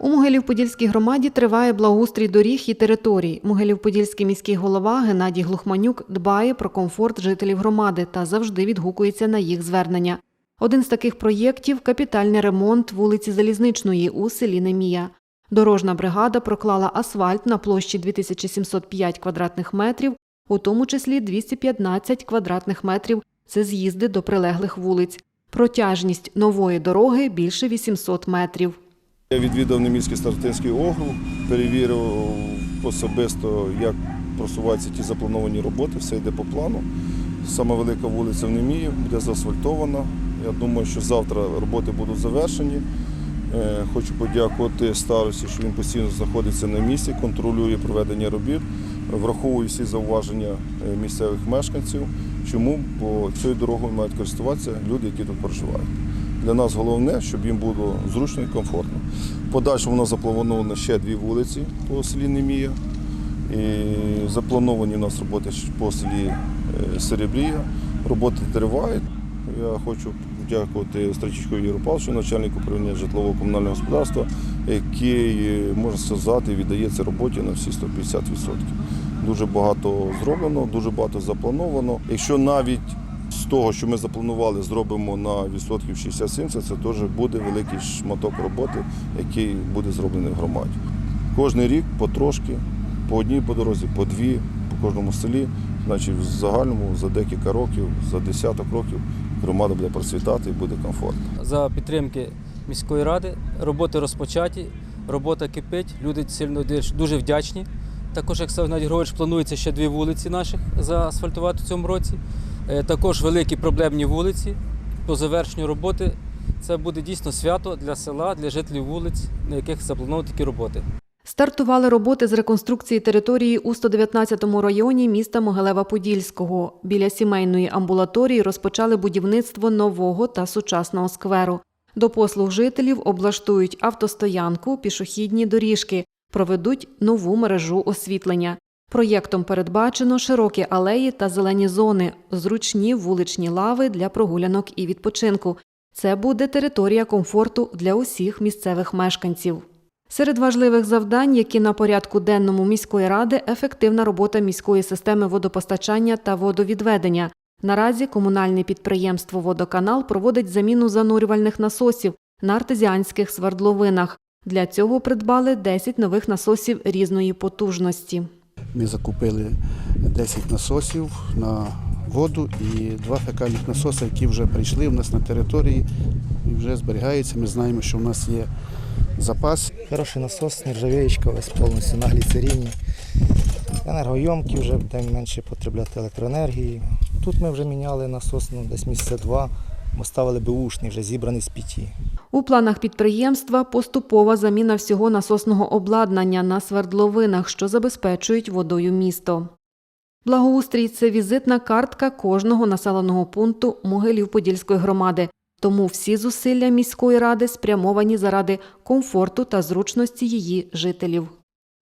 У Могилів-Подільській громаді триває благоустрій доріг і територій. Могилів-Подільський міський голова Геннадій Глухманюк дбає про комфорт жителів громади та завжди відгукується на їх звернення. Один з таких проєктів капітальний ремонт вулиці Залізничної у селі Немія. Дорожна бригада проклала асфальт на площі 2705 квадратних метрів, у тому числі 215 квадратних метрів це з'їзди до прилеглих вулиць. Протяжність нової дороги більше 800 метрів. Я відвідав Неміський стартинський округ, перевірив особисто, як просуваються ті заплановані роботи, все йде по плану. Саме велика вулиця в Немії буде заасфальтована. Я думаю, що завтра роботи будуть завершені. Е, Хочу подякувати старості, що він постійно знаходиться на місці, контролює проведення робіт, враховує всі зауваження е, місцевих мешканців. Чому? Бо цією дорогою мають користуватися люди, які тут проживають. Для нас головне, щоб їм було зручно і комфортно. В Подальшому у нас заплановано ще дві вулиці по селі Немія. І заплановані у нас роботи по селі е, Серебрія. Роботи тривають. Я хочу подякувати Страчичкові Юрію Павловичу, начальнику управління житлового комунального господарства, який, е, можна сказати, віддає цій роботі на всі 150%. Дуже багато зроблено, дуже багато заплановано. Якщо навіть того, що ми запланували, зробимо на відсотків 60-70, це теж буде великий шматок роботи, який буде зроблений в громаді. Кожний рік потрошки, по одній по дорозі, по дві, по кожному селі. Значить, в загальному за декілька років, за десяток років громада буде процвітати і буде комфортно. за підтримки міської ради. Роботи розпочаті, робота кипить, люди сильно дуже- вдячні. Також, як сказав Геннадій Григорович, планується ще дві вулиці наших заасфальтувати в цьому році. Е, Також великі проблемні вулиці по завершенню роботи. Це буде дійсно свято для села, для жителів вулиць, на яких заплановані такі роботи. Стартували роботи з реконструкції території у 119-му районі міста Могилева-Подільського. Біля сімейної амбулаторії розпочали будівництво нового та сучасного скверу. До послуг жителів облаштують автостоянку, пішохідні доріжки, проведуть нову мережу освітлення. Проєктом передбачено широкі алеї та зелені зони, зручні вуличні лави для прогулянок і відпочинку. Це буде територія комфорту для усіх місцевих мешканців. Серед важливих завдань, які на порядку денному міської ради, ефективна робота міської системи водопостачання та водовідведення. Наразі комунальне підприємство Водоканал проводить заміну занурювальних насосів на артезіанських свердловинах. Для цього придбали 10 нових насосів різної потужності. Ми закупили 10 насосів на воду і два фекальних насоси, які вже прийшли у нас на території і вже зберігаються. Ми знаємо, що у нас є запас. Хороший насос, нержавеєчка, весь повністю на гліцеріні. Енергойомкі вже буде менше потребляти електроенергії. Тут ми вже міняли насос ну, десь місяця два, бо ставили беушний, вже зібраний з п'яті. У планах підприємства поступова заміна всього насосного обладнання на свердловинах, що забезпечують водою місто. Благоустрій це візитна картка кожного населеного пункту Могилів-Подільської громади. Тому всі зусилля міської ради спрямовані заради комфорту та зручності її жителів.